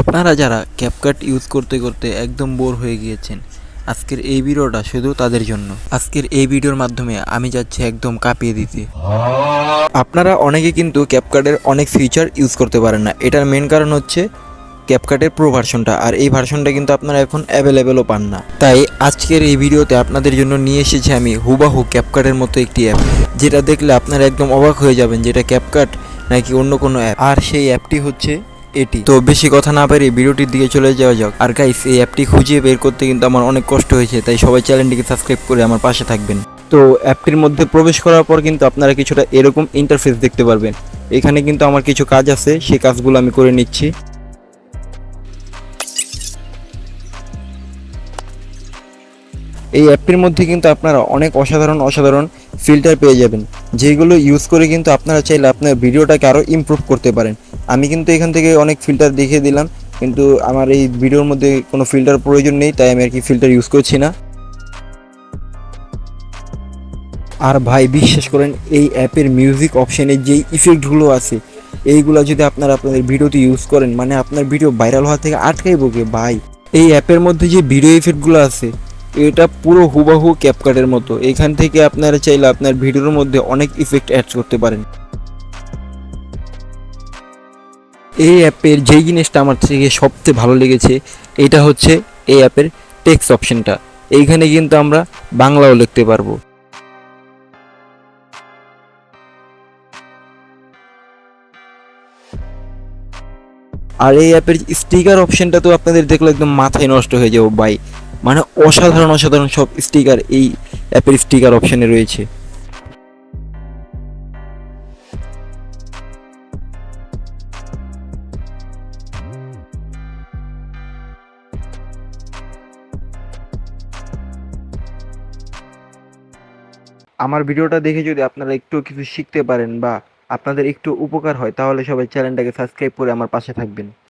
আপনারা যারা CapCut use করতে করতে একদম বোর হয়ে গিয়েছেন, আজকের এই ভিডিওটা শুধু তাদের জন্য। আজকের এই ভিডিওর মাধ্যমে আমি যাচ্ছি একদম কাঁপিয়ে দিতে। আপনারা অনেকে কিন্তু ক্যাপকাটের অনেক ফিচার ইউজ করতে পারেন না। এটার মেন কারণ হচ্ছে ক্যাপকাটের প্রো ভার্সনটা আর এই ভার্সনটা কিন্তু আপনারা এখন অ্যাভেলেবেলও পান না। তাই আজকের এই ভিডিওতে আপনাদের জন্য নিয়ে এসেছি আমি হুবাহু ক্যাপকাটের মতো একটি অ্যাপ যেটা দেখলে আপনারা একদম অবাক হয়ে যাবেন যেটা ক্যাপকাট নাকি অন্য কোনো অ্যাপ আর সেই অ্যাপটি হচ্ছে এটি। তো বেশি কথা না পেরে ভিডিওটির দিকে চলে যাওয়া যাক। আর গাইস এই অ্যাপটি খুঁজে বের করতে কিন্তু আমার অনেক কষ্ট হয়েছে, তাই সবাই চ্যানেলটিকে সাবস্ক্রাইব করে আমার পাশে থাকবেন। তো অ্যাপটির মধ্যে প্রবেশ করার পর কিন্তু আপনারা কিছুটা এরকম ইন্টারফেস দেখতে পারবেন। এখানে কিন্তু আমার কিছু কাজ আছে, সেই কাজগুলো আমি করে নিচ্ছি। এই অ্যাপটির মধ্যে কিন্তু আপনারা অনেক অসাধারণ অসাধারণ ফিল্টার পেয়ে যাবেন। যেগুলো ইউজ করে কিন্তু আপনারা চাইলে আপনার ভিডিওটাকে আরও ইমপ্রুভ করতে পারেন। আমি কিন্তু এখান থেকে অনেক ফিল্টার দেখিয়ে দিলাম, কিন্তু আমার এই ভিডিওর মধ্যে কোনো ফিল্টার প্রয়োজন নেই, তাই আমি আর কি ফিল্টার ইউজ করছি না। আর ভাই বিশ্বাস করেন এই অ্যাপের মিউজিক অপশানে যেই ইফেক্টগুলো আছে, এইগুলো যদি আপনারা আপনাদের ভিডিওতে ইউজ করেন মানে আপনার ভিডিও ভাইরাল হওয়া থেকে আটকাই বকে ভাই? এই অ্যাপের মধ্যে যে ভিডিও ইফেক্টগুলো আছে, এটা পুরো হুবাহু ক্যাপকাটের মতো। এখান থেকে আপনারা চাইলে আপনার ভিডিওর মধ্যে অনেক ইফেক্ট অ্যাড করতে পারেন। এই অ্যাপের যেই জিনিসটা আমার থেকে সবচেয়ে ভালো লেগেছে, এটা হচ্ছে এই অ্যাপের টেক্সট অপশনটা এইখানে কিন্তু আমরা বাংলাও লিখতে পারব। আর এই অ্যাপের স্টিকার অপশনটা তো আপনাদের দেখলে একদম মাথায় নষ্ট হয়ে যাব বাই মানে অসাধারণ অসাধারণ সব স্টিকার এই অ্যাপের স্টিকার অপশনে রয়েছে। আমার ভিডিওটা দেখে যদি আপনারা একটু কিছু শিখতে পারেন বা আপনাদের একটু উপকার হয়, তাহলে সবাই চ্যানেলটাকে সাবস্ক্রাইব করে আমার পাশে থাকবেন।